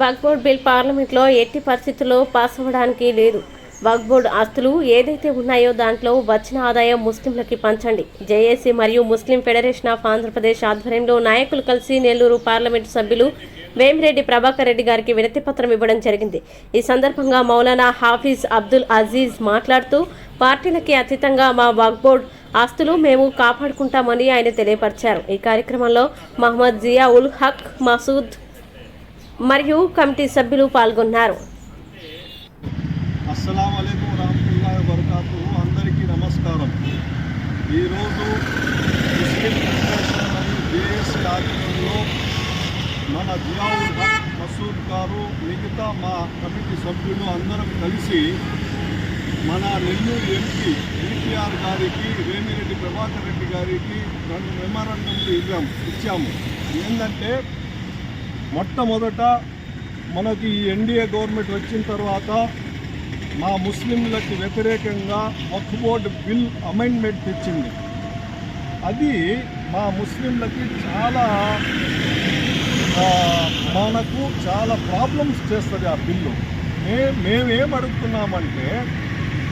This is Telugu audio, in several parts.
వక్ఫ్ బోర్డ్ బిల్ పార్లమెంట్లో ఎట్టి పరిస్థితుల్లో పాస్ అవ్వడానికి లేదు. వక్ఫ్ ఆస్తులు ఏదైతే ఉన్నాయో దాంట్లో వచ్చిన ఆదాయం ముస్లింలకి పంచండి. జేఏసీ మరియు ముస్లిం ఫెడరేషన్ ఆఫ్ ఆంధ్రప్రదేశ్ ఆధ్వర్యంలో నాయకులు కలిసి నెల్లూరు పార్లమెంటు సభ్యులు వేమిరెడ్డి ప్రభాకర్ రెడ్డి గారికి వినతి పత్రం ఇవ్వడం జరిగింది. ఈ సందర్భంగా మౌలానా హాఫీజ్ అబ్దుల్ అజీజ్ మాట్లాడుతూ పార్టీలకి అతీతంగా మా వక్ఫ్ బోర్డ్ ఆస్తులు మేము కాపాడుకుంటామని ఆయన తెలియపరిచారు. ఈ కార్యక్రమంలో మహమ్మద్ జియా ఉల్ హక్ మసూద్ మరియు కమిటీ సభ్యులు పాల్గొన్నారు. అందరికీ నమస్కారం. ఈరోజు మరియు మన జియావుల్ హక్ మసూద్ గారు మిగతా మా కమిటీ సభ్యులు అందరం కలిసి మన నెల్లూరు ఎంపీ ఎన్టీఆర్ గారికి వేమిరెడ్డి ప్రభాకర్ రెడ్డి గారికి రెండు మెమరాండంలు ఇవ్వాము ఇచ్చాము. ఏంటంటే మొట్టమొదట మనకి ఈ ఎన్డీఏ గవర్నమెంట్ వచ్చిన తర్వాత మా ముస్లింలకు వ్యతిరేకంగా వక్ఫ్ బోర్డు బిల్ అమెండ్మెంట్ తెచ్చింది. అది మా ముస్లింలకి చాలా మనకు చాలా ప్రాబ్లమ్స్ చేస్తుంది ఆ బిల్లు. మే మేమేం అడుగుతున్నామంటే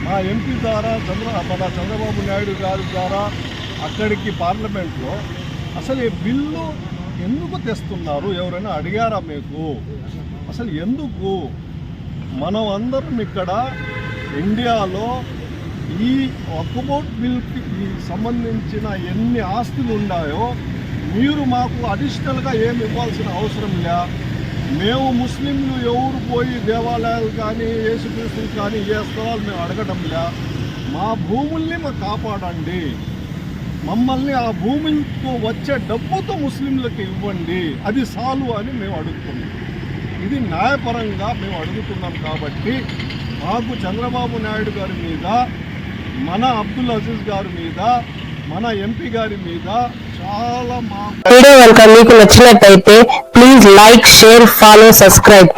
మా ఎంపీ ద్వారా చంద్ర మన చంద్రబాబు నాయుడు గారి ద్వారా అక్కడికి పార్లమెంట్లో అసలు ఈ బిల్లు ఎందుకు తెస్తున్నారు? ఎవరైనా అడిగారా మీకు? అసలు ఎందుకు? మనం అందరం ఇక్కడ ఇండియాలో ఈ ఒక్కబోట్ బిల్కి సంబంధించిన ఎన్ని ఆస్తులు ఉన్నాయో మీరు మాకు అడిషనల్గా ఏమి ఇవ్వాల్సిన అవసరం లే. మేము ముస్లింలు ఎవరు పోయి దేవాలయాలు కానీ యేసుక్రీస్తులు కానీ ఏ స్థలాలు మేము అడగడం లే. మా భూముల్ని మాకు కాపాడండి. మమ్మల్ని ఆ భూమితో వచ్చే డబ్బుతో ముస్లింలకు ఇవ్వండి అది సాలు అని మేము అడుగుతున్నాం. ఇది న్యాయపరంగా మేము అడుగుతున్నాం కాబట్టి మాకు చంద్రబాబు నాయుడు గారి మీద మన అబ్దుల్ అజీజ్ గారి మీద మన ఎంపీ గారి మీద చాలా మాకు వీడియో కనుక మీకు నచ్చినట్టయితే please like share follow subscribe.